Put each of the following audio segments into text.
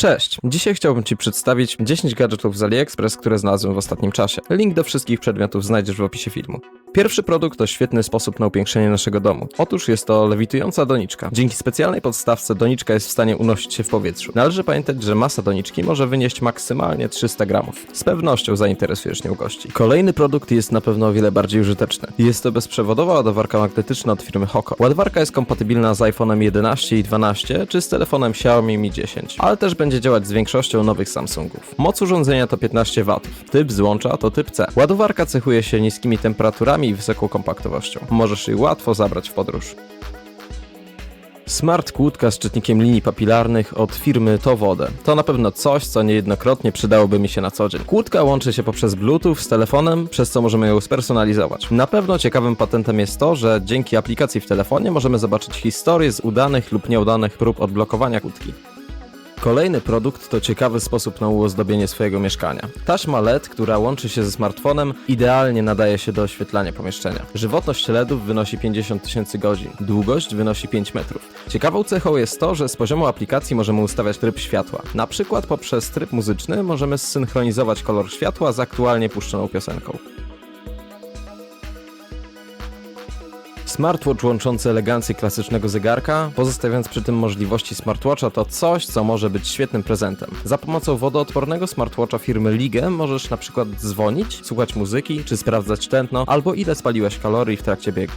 Cześć! Dzisiaj chciałbym Ci przedstawić 10 gadżetów z AliExpress, które znalazłem w ostatnim czasie. Link do wszystkich przedmiotów znajdziesz w opisie filmu. Pierwszy produkt to świetny sposób na upiększenie naszego domu. Otóż jest to lewitująca doniczka. Dzięki specjalnej podstawce doniczka jest w stanie unosić się w powietrzu. Należy pamiętać, że masa doniczki może wynieść maksymalnie 300 gramów. Z pewnością zainteresujesz nią gości. Kolejny produkt jest na pewno o wiele bardziej użyteczny. Jest to bezprzewodowa ładowarka magnetyczna od firmy Hoko. Ładowarka jest kompatybilna z iPhone'em 11 i 12 czy z telefonem Xiaomi Mi 10, ale też będzie działać z większością nowych Samsungów. Moc urządzenia to 15 W. Typ złącza to typ C. Ładowarka cechuje się niskimi temperaturami i wysoką kompaktowością. Możesz jej łatwo zabrać w podróż. Smart kłódka z czytnikiem linii papilarnych od firmy To Wodę. To na pewno coś, co niejednokrotnie przydałoby mi się na co dzień. Kłódka łączy się poprzez Bluetooth z telefonem, przez co możemy ją spersonalizować. Na pewno ciekawym patentem jest to, że dzięki aplikacji w telefonie możemy zobaczyć historię z udanych lub nieudanych prób odblokowania kłódki. Kolejny produkt to ciekawy sposób na uozdobienie swojego mieszkania. Taśma LED, która łączy się ze smartfonem, idealnie nadaje się do oświetlania pomieszczenia. Żywotność LEDów wynosi 50 tysięcy godzin, długość wynosi 5 metrów. Ciekawą cechą jest to, że z poziomu aplikacji możemy ustawiać tryb światła. Na przykład poprzez tryb muzyczny możemy zsynchronizować kolor światła z aktualnie puszczoną piosenką. Smartwatch łączący elegancję klasycznego zegarka, pozostawiając przy tym możliwości smartwatcha, to coś, co może być świetnym prezentem. Za pomocą wodoodpornego smartwatcha firmy Ligę możesz na przykład dzwonić, słuchać muzyki, czy sprawdzać tętno, albo ile spaliłeś kalorii w trakcie biegu.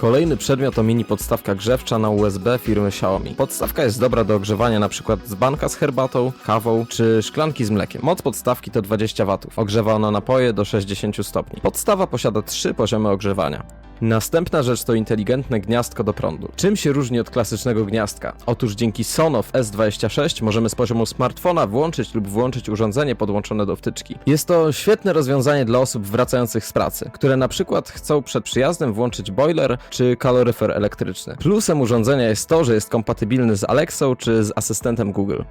Kolejny przedmiot to mini podstawka grzewcza na USB firmy Xiaomi. Podstawka jest dobra do ogrzewania np. z banka z herbatą, kawą czy szklanki z mlekiem. Moc podstawki to 20 W. Ogrzewa ona napoje do 60 stopni. Podstawa posiada trzy poziomy ogrzewania. Następna rzecz to inteligentne gniazdko do prądu. Czym się różni od klasycznego gniazdka? Otóż dzięki Sonoff S26 możemy z poziomu smartfona włączyć lub włączyć urządzenie podłączone do wtyczki. Jest to świetne rozwiązanie dla osób wracających z pracy, które na przykład chcą przed przyjazdem włączyć boiler czy kaloryfer elektryczny. Plusem urządzenia jest to, że jest kompatybilny z Alexą czy z asystentem Google.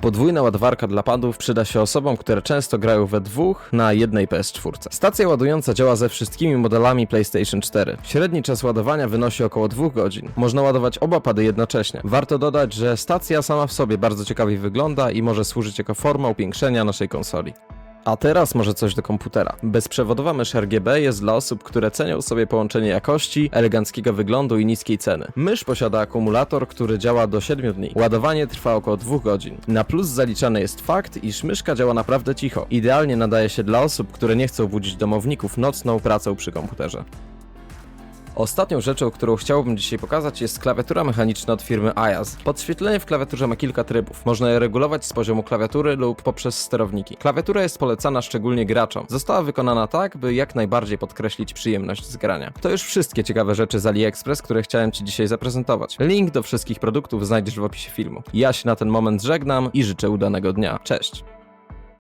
Podwójna ładowarka dla padów przyda się osobom, które często grają we dwóch na jednej PS4. Stacja ładująca działa ze wszystkimi modelami PlayStation 4. Średni czas ładowania wynosi około 2 godzin. Można ładować oba pady jednocześnie. Warto dodać, że stacja sama w sobie bardzo ciekawie wygląda i może służyć jako forma upiększenia naszej konsoli. A teraz może coś do komputera. Bezprzewodowa mysz RGB jest dla osób, które cenią sobie połączenie jakości, eleganckiego wyglądu i niskiej ceny. Mysz posiada akumulator, który działa do 7 dni. Ładowanie trwa około 2 godzin. Na plus zaliczany jest fakt, iż myszka działa naprawdę cicho. Idealnie nadaje się dla osób, które nie chcą budzić domowników nocną pracą przy komputerze. Ostatnią rzeczą, którą chciałbym dzisiaj pokazać jest klawiatura mechaniczna od firmy Ayaz. Podświetlenie w klawiaturze ma kilka trybów. Można je regulować z poziomu klawiatury lub poprzez sterowniki. Klawiatura jest polecana szczególnie graczom. Została wykonana tak, by jak najbardziej podkreślić przyjemność z grania. To już wszystkie ciekawe rzeczy z AliExpress, które chciałem Ci dzisiaj zaprezentować. Link do wszystkich produktów znajdziesz w opisie filmu. Ja się na ten moment żegnam i życzę udanego dnia. Cześć!